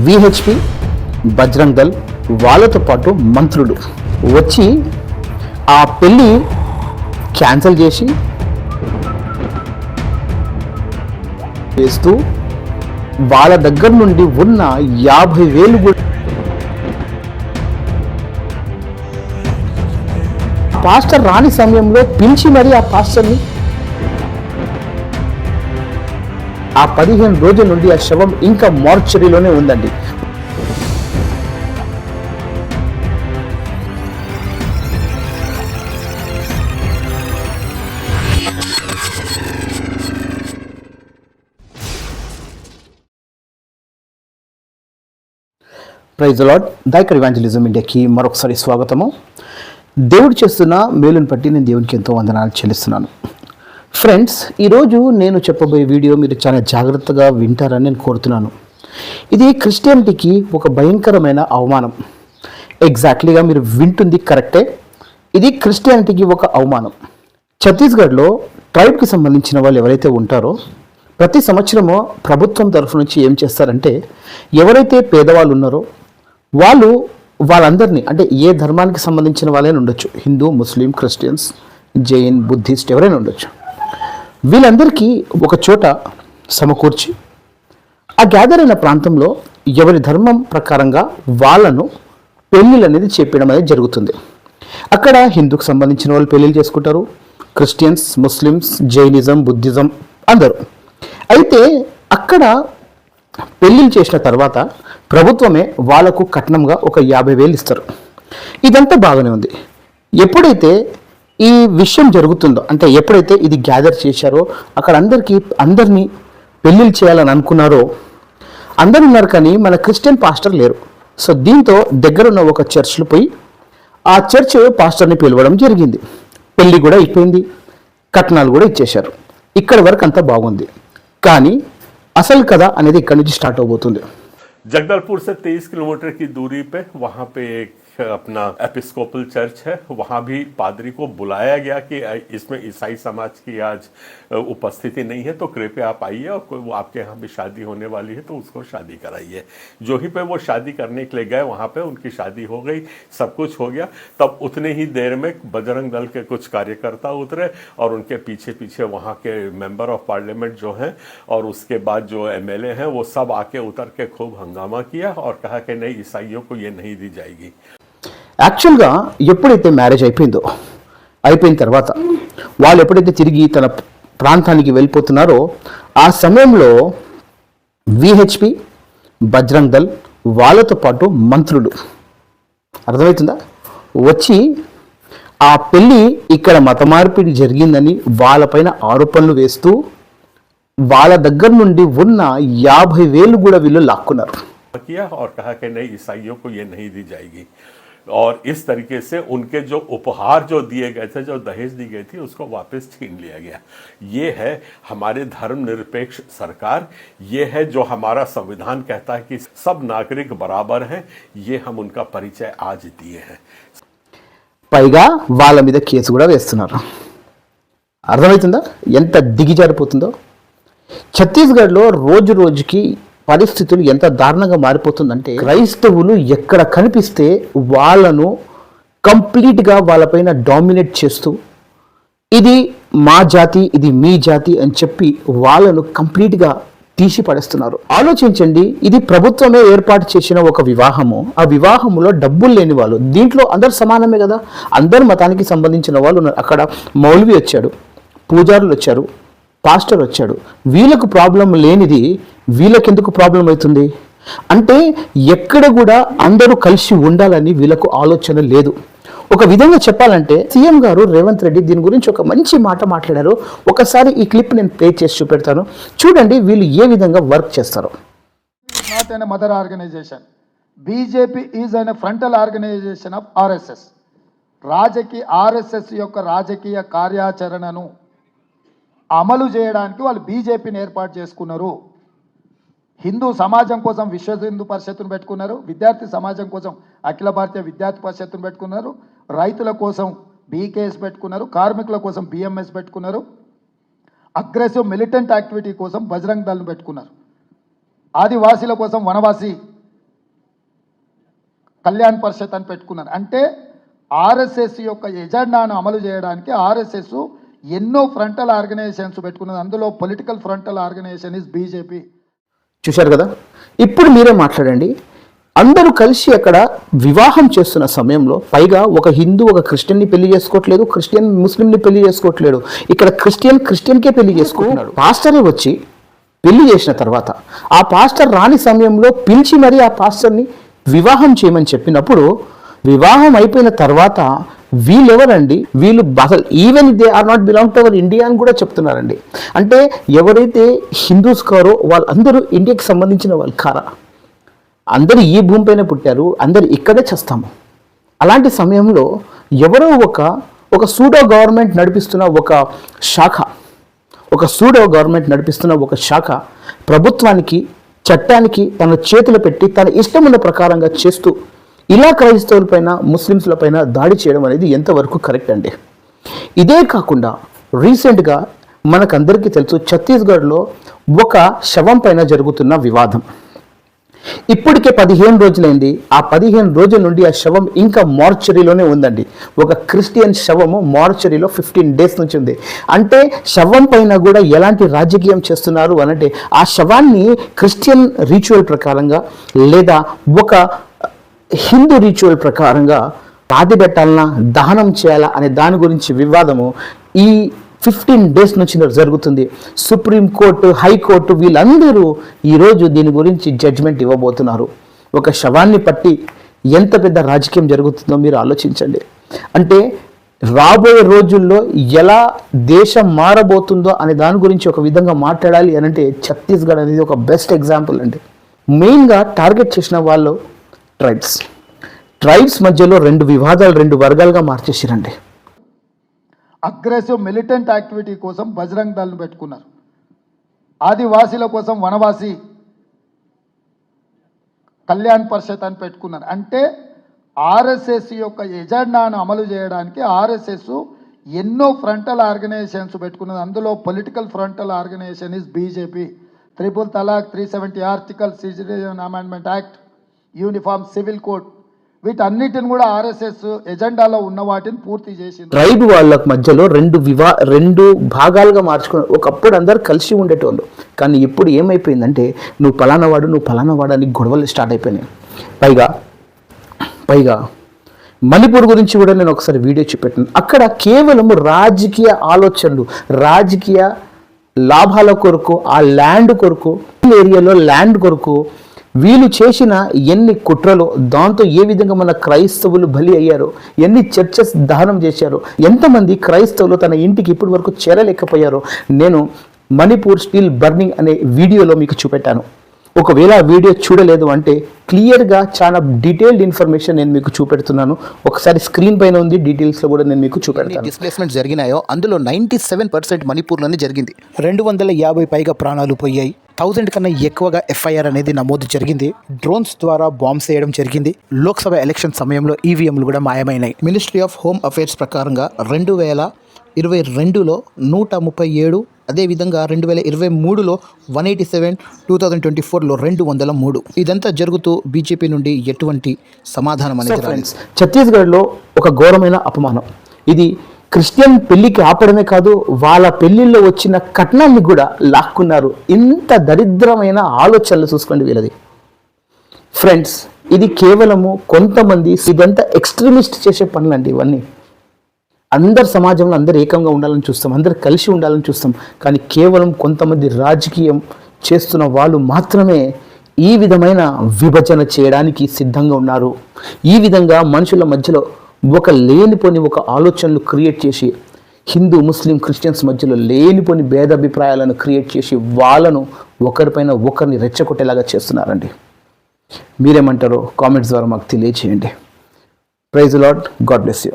VHP Bajrang దల్ వాళ్ళతో పాటు మంత్రులు వచ్చి ఆ పెళ్ళి క్యాన్సిల్ చేసి చేస్తూ వాళ్ళ దగ్గర నుండి ఉన్న యాభై వేలు పాస్టర్ రాని సమయంలో పిలిచి మరి ఆ పాస్టర్ని ఆ పదిహేను రోజుల నుండి ఆ శవం ఇంకా మార్చరీలోనే ఉందండి. ప్రైజ్ లాడ్ దైకర్ ఇవాంజలిజం ఇండియాకి మరొకసారి స్వాగతము. దేవుడు చేస్తున్న మేలుని బట్టి నేను దేవునికి ఎంతో వందనాలు చెల్లిస్తున్నాను. ఫ్రెండ్స్ ఈరోజు నేను చెప్పబోయే వీడియో మీరు చాలా జాగ్రత్తగా వింటారని నేను కోరుతున్నాను. ఇది క్రిస్టియానిటీకి ఒక భయంకరమైన అవమానం. ఎగ్జాక్ట్లీగా మీరు వింటుంది కరెక్టే ఇది క్రిస్టియానిటీకి ఒక అవమానం. ఛత్తీస్గఢ్లో ట్రైబ్కి సంబంధించిన వాళ్ళు ఎవరైతే ఉంటారో ప్రతి సంవత్సరము ప్రభుత్వం తరఫు నుంచి ఏం చేస్తారంటే ఎవరైతే పేదవాళ్ళు ఉన్నారో వాళ్ళు వాళ్ళందరినీ అంటే ఏ ధర్మానికి సంబంధించిన వాళ్ళైనా ఉండొచ్చు. హిందూ ముస్లిం క్రిస్టియన్స్ జైన్ బుద్ధిస్ట్ ఎవరైనా ఉండొచ్చు. వీళ్ళందరికీ ఒక చోట సమకూర్చి ఆ గ్యాదర్ అయిన ప్రాంతంలో ఎవరి ధర్మం ప్రకారంగా వాళ్ళను పెళ్ళిళ్ళు అనేది చెప్పడం అనేది జరుగుతుంది. అక్కడ హిందూకి సంబంధించిన వాళ్ళు పెళ్ళిళ్ళు చేసుకుంటారు. క్రిస్టియన్స్ ముస్లిమ్స్ జైనిజం బుద్ధిజం అందరూ. అయితే అక్కడ పెళ్ళిళ్ళు చేసిన తర్వాత ప్రభుత్వమే వాళ్ళకు కట్నంగా ఒక యాభై వేలు ఇస్తారు. ఇదంతా బాగానే ఉంది. ఎప్పుడైతే ఈ విషయం జరుగుతుందో అంటే ఎప్పుడైతే ఇది గ్యాదర్ చేశారో అక్కడ అందరికీ అందరినీ పెళ్ళిళ్ళు చేయాలని అనుకున్నారో అందరు ఉన్నారు కానీ మన క్రిస్టియన్ పాస్టర్ లేరు సో దీంతో దగ్గరున్న ఒక చర్చ్లో పోయి ఆ చర్చ్ పాస్టర్ని పిలవడం జరిగింది పెళ్లి కూడా అయిపోయింది కట్నాలు కూడా ఇచ్చేశారు ఇక్కడ వరకు అంతా బాగుంది కానీ అసలు కథ అనేది ఇక్కడ నుంచి స్టార్ట్ అవబోతుంది जगदलपुर से 23 किलोमीटर की दूरी पे वहाँ पे एक अपना एपिस्कोपल चर्च है, वहाँ भी पादरी को बुलाया गया कि इसमें ईसाई समाज की आज उपस्थिति नहीं है तो कृपया आप आइए और कोई वो आपके यहाँ भी शादी होने वाली है तो उसको शादी कराइए जो ही पे वो शादी करने के लिए गए वहाँ पे उनकी शादी हो गई सब कुछ हो गया तब उतने ही देर में बजरंग दल के कुछ कार्यकर्ता उतरे और उनके पीछे पीछे वहाँ के मेंबर ऑफ पार्लियामेंट जो हैं और उसके बाद जो एमएलए हैं वो सब आके उतर के खूब हंगामा किया और कहा कि नहीं ईसाइयों को ये नहीं दी जाएगी యాక్చువల్గా ఎప్పుడైతే మ్యారేజ్ అయిపోయిందో అయిపోయిన తర్వాత వాళ్ళు ఎప్పుడైతే తిరిగి తన ప్రాంతానికి వెళ్ళిపోతున్నారో ఆ సమయంలో విహెచ్పి బజరంగ్ దల్ వాళ్ళతో పాటు మంత్రులు అర్థమవుతుందా వచ్చి ఆ పెళ్ళి ఇక్కడ మత మార్పిడి జరిగిందని వాళ్ళపైన ఆరోపణలు వేస్తూ వాళ్ళ దగ్గర నుండి ఉన్న యాభై వేలు కూడా వీళ్ళు లాక్కున్నారు किया और कहा कि नहीं ईसाइयों को ये नहीं दी जाएगी और इस तरीके से उनके जो उपहार जो दिए गए थे जो दहेज दी गई थी उसको वापस छीन लिया गया ये है हमारे धर्मनिरपेक्ष सरकार ये है जो हमारा संविधान कहता है कि सब नागरिक बराबर हैं ये हम उनका परिचय आज दिए हैं పైగా వాళ్ళ మీద కేసు కూడా వేస్తున్నారు అర్థమవుతుందా ఎంత దిగిజారిపోతుందో ఛత్తీస్గఢ్లో రోజు రోజుకి పరిస్థితులు ఎంత దారుణంగా మారిపోతుందంటే క్రైస్తవులు ఎక్కడ కనిపిస్తే వాళ్ళను కంప్లీట్గా వాళ్ళపైన డామినేట్ చేస్తూ ఇది మా జాతి ఇది మీ జాతి అని చెప్పి వాళ్ళను కంప్లీట్గా తీసి పడేస్తున్నారు ఆలోచించండి ఇది ప్రభుత్వమే ఏర్పాటు చేసిన ఒక వివాహము. ఆ వివాహములో డబ్బులు లేని వాళ్ళు దీంట్లో అందరు సమానమే కదా? అందరు మతానికి సంబంధించిన వాళ్ళు ఉన్నారు. అక్కడ మౌలివి వచ్చాడు పూజారులు వచ్చారు. పాస్టర్ వచ్చాడు. వీళ్ళకు ప్రాబ్లం లేనిది వీళ్ళకెందుకు ప్రాబ్లం అవుతుంది? అంటే ఎక్కడ కూడా అందరూ కలిసి ఉండాలని వీళ్ళకు ఆలోచన లేదు. ఒక విధంగా చెప్పాలంటే సీఎం గారు రేవంత్ రెడ్డి దీని గురించి ఒక మంచి మాట మాట్లాడారు. ఒకసారి ఈ క్లిప్ నేను ప్లే చేసి చూపెడతాను. చూడండి వీళ్ళు ఏ విధంగా వర్క్ చేస్తారు. Mother organization. BJP is organization. Frontal organization of RSS. రాజకీయ ఆర్ఎస్ఎస్ యొక్క రాజకీయ కార్యాచరణను అమలు చేయడానికి వాళ్ళు బీజేపీని ఏర్పాటు చేసుకున్నారు. హిందూ సమాజం కోసం విశ్వ హిందూ పరిషత్తును పెట్టుకున్నారు. విద్యార్థి సమాజం కోసం అఖిల భారతీయ విద్యార్థి పరిషత్తును పెట్టుకున్నారు. రైతుల కోసం బీకేఎస్ పెట్టుకున్నారు. కార్మికుల కోసం బిఎంఎస్ పెట్టుకున్నారు. అగ్రెసివ్ మిలిటెంట్ యాక్టివిటీ కోసం బజరంగ్ దళను పెట్టుకున్నారు. ఆదివాసీల కోసం వనవాసి కళ్యాణ్ పరిషత్ అని పెట్టుకున్నారు. అంటే ఆర్ఎస్ఎస్ యొక్క ఎజెండాను అమలు చేయడానికి ఆర్ఎస్ఎస్ ఎన్నో ఫ్రంటల్ ఆర్గనైజేషన్స్ పెట్టుకున్నది. అందులో political frontal organization is BJP చూశారు కదా? ఇప్పుడు మీరే మాట్లాడండి. అందరూ కలిసి అక్కడ వివాహం చేస్తున్న సమయంలో పైగా ఒక హిందూ ఒక క్రిస్టియన్ని పెళ్ళి చేసుకోవట్లేదు క్రిస్టియన్ ముస్లింని పెళ్ళి చేసుకోవట్లేదు. ఇక్కడ క్రిస్టియన్ క్రిస్టియన్కే పెళ్ళి చేసుకుంటున్నాడు పాస్టరే వచ్చి పెళ్ళి చేసిన తర్వాత ఆ పాస్టర్ రాని సమయంలో పిలిచి మరి ఆ పాస్టర్ని వివాహం చేయమని చెప్పినప్పుడు వివాహం అయిపోయిన తర్వాత వీళ్ళెవరండి? వీళ్ళు అసలు even they are not belong to our India అని కూడా చెప్తున్నారండి. అంటే ఎవరైతే హిందూస్ కారో వాళ్ళందరూ ఇండియాకి సంబంధించిన వాళ్ళు కారా? అందరూ ఈ భూమిపైన పుట్టారు అందరు ఇక్కడే చేస్తాము. అలాంటి సమయంలో ఎవరో ఒక ఒక సూడో గవర్నమెంట్ నడిపిస్తున్న ఒక శాఖ ఒక సూడో గవర్నమెంట్ నడిపిస్తున్న ఒక శాఖ ప్రభుత్వానికి చట్టానికి తన చేతులు పెట్టి తన ఇష్టమున్న ప్రకారంగా చేస్తూ ఇలా క్రైస్తవులపైన ముస్లిమ్స్లపైన దాడి చేయడం అనేది ఎంతవరకు కరెక్ట్ అండి? ఇదే కాకుండా రీసెంట్గా మనకందరికీ తెలుసు ఛత్తీస్గఢ్లో ఒక శవం పైన జరుగుతున్న వివాదం. ఇప్పటికే పదిహేను రోజులైంది. ఆ పదిహేను రోజుల నుండి ఆ శవం ఇంకా మార్చరీలోనే ఉందండి. ఒక క్రిస్టియన్ శవము మార్చరీలో ఫిఫ్టీన్ డేస్ నుంచి ఉంది. అంటే శవం పైన కూడా ఎలాంటి రాజకీయం చేస్తున్నారు అనంటే ఆ శవాన్ని క్రిస్టియన్ రిచువల్ ప్రకారంగా లేదా ఒక హిందూ రిచువల్ ప్రకారంగా పాతి పెట్టాలన్నా దహనం చేయాలా అనే దాని గురించి వివాదము ఈ ఫిఫ్టీన్ డేస్ నుంచి జరుగుతుంది. సుప్రీంకోర్టు హైకోర్టు వీళ్ళందరూ ఈరోజు దీని గురించి జడ్జ్మెంట్ ఇవ్వబోతున్నారు. ఒక శవాన్ని పట్టి ఎంత పెద్ద రాజకీయం జరుగుతుందో మీరు ఆలోచించండి. అంటే రాబోయే రోజుల్లో ఎలా దేశం మారబోతుందో అనే దాని గురించి ఒక విధంగా మాట్లాడాలి అని అంటే ఛత్తీస్గఢ్ అనేది ఒక బెస్ట్ ఎగ్జాంపుల్ అండి. మెయిన్గా టార్గెట్ చేసిన వాళ్ళు ట్రైబ్స్. ట్రైబ్స్ మధ్యలో రెండు వివాదాలు రెండు వర్గాలుగా మార్చేసిరండి. అగ్రెసివ్ మిలిటెంట్ యాక్టివిటీ కోసం బజరంగ్ దళను పెట్టుకున్నారు. ఆదివాసీల కోసం వనవాసి కళ్యాణ్ పరిషత్ అని పెట్టుకున్నారు. అంటే ఆర్ఎస్ఎస్ యొక్క ఎజెండాను అమలు చేయడానికి ఆర్ఎస్ఎస్ ఎన్నో ఫ్రంటల్ ఆర్గనైజేషన్స్ పెట్టుకున్నది. అందులో political frontal organization is BJP triple talaq three seventy article citizen amendment act uniform civil code వీటన్నిటిని కూడా ఆర్ఎస్ఎస్ ఎజెండాలో ఉన్న వాటిని పూర్తి చేసింది. ట్రైబ్ వాళ్ళ మధ్యలో రెండు వివా రెండు భాగాలుగా మార్చుకుని ఒకప్పుడు అందరు కలిసి ఉండేటోళ్ళు. కానీ ఇప్పుడు ఏమైపోయిందంటే నువ్వు పలానవాడు నువ్వు పలానావాడు అని గొడవలు స్టార్ట్ అయిపోయినాయి. పైగా పైగా మణిపూర్ గురించి కూడా నేను ఒకసారి వీడియో చూపెట్టాను. అక్కడ కేవలం రాజకీయ ఆలోచనలు రాజకీయ లాభాల కొరకు ఆ ల్యాండ్ కొరకు ఏరియాలో ల్యాండ్ కొరకు వీళ్ళు చేసిన ఎన్ని కుట్రలు దాంతో ఏ విధంగా మన క్రైస్తవులు బలి అయ్యారో ఎన్ని చర్చస్ దహనం చేశారో ఎంతమంది క్రైస్తవులు తన ఇంటికి ఇప్పటి వరకు చేరలేకపోయారో. నేను మణిపూర్ స్టీల్ బర్నింగ్ అనే వీడియోలో మీకు చూపెట్టాను. ఒకవేళ వీడియో చూడలేదు అంటే క్లియర్గా చాలా డీటెయిల్డ్ ఇన్ఫర్మేషన్ నేను మీకు చూపెడుతున్నాను. ఒకసారి స్క్రీన్ పైన ఉంది డీటెయిల్స్లో కూడా నేను మీకు చూపెడతాను. డిస్ప్లేస్మెంట్ జరిగినాయో అందులో నైంటీ సెవెన్ పర్సెంట్ మణిపూర్లోనే జరిగింది. రెండు వందల యాభై పైగా ప్రాణాలు పోయాయి. థౌజండ్ కన్నా ఎక్కువగా ఎఫ్ఐఆర్ అనేది నమోదు జరిగింది. డ్రోన్స్ ద్వారా బాంబ్స్ వేయడం జరిగింది. లోక్సభ ఎలక్షన్ సమయంలో ఈవీఎంలు కూడా మాయమైనాయి. మినిస్ట్రీ ఆఫ్ హోమ్ అఫైర్స్ ప్రకారంగా రెండు వేల ఇరవై రెండులో నూట ముప్పై ఏడు అదేవిధంగా రెండు వేల ఇరవై మూడులో one eighty seven two thousand twenty ఫోర్లో రెండు వందల మూడు. ఇదంతా జరుగుతూ బీజేపీ నుండి ఎటువంటి సమాధానం అనేది ఫ్రెండ్స్ ఛత్తీస్గఢ్లో ఒక ఘోరమైన అపమానం. ఇది క్రిస్టియన్ పెళ్ళికి ఆపడమే కాదు వాళ్ళ పెళ్ళిల్లో వచ్చిన కట్నాన్ని కూడా లాక్కున్నారు. ఇంత దరిద్రమైన ఆలోచనలు చూసుకోండి వీళ్ళది. ఫ్రెండ్స్ ఇది కేవలము కొంతమంది ఇదంతా ఎక్స్ట్రీమిస్ట్ చేసే పనులండి ఇవన్నీ. అందరు సమాజంలో అందరు ఏకంగా ఉండాలని చూస్తాం అందరు కలిసి ఉండాలని చూస్తాం. కానీ కేవలం కొంతమంది రాజకీయం చేస్తున్న వాళ్ళు మాత్రమే ఈ విధమైన విభజన చేయడానికి సిద్ధంగా ఉన్నారు. ఈ విధంగా మనుషుల మధ్యలో ఒక లేనిపోని ఒక ఆలోచనలు క్రియేట్ చేసి హిందూ ముస్లిం క్రిస్టియన్స్ మధ్యలో లేనిపోని భేదాభిప్రాయాలను క్రియేట్ చేసి వాళ్ళను ఒకరిపైన ఒకరిని రెచ్చగొట్టేలాగా చేస్తున్నారండి. మీరేమంటారో కామెంట్స్ ద్వారా మాకు తెలియచేయండి. Praise lord God bless you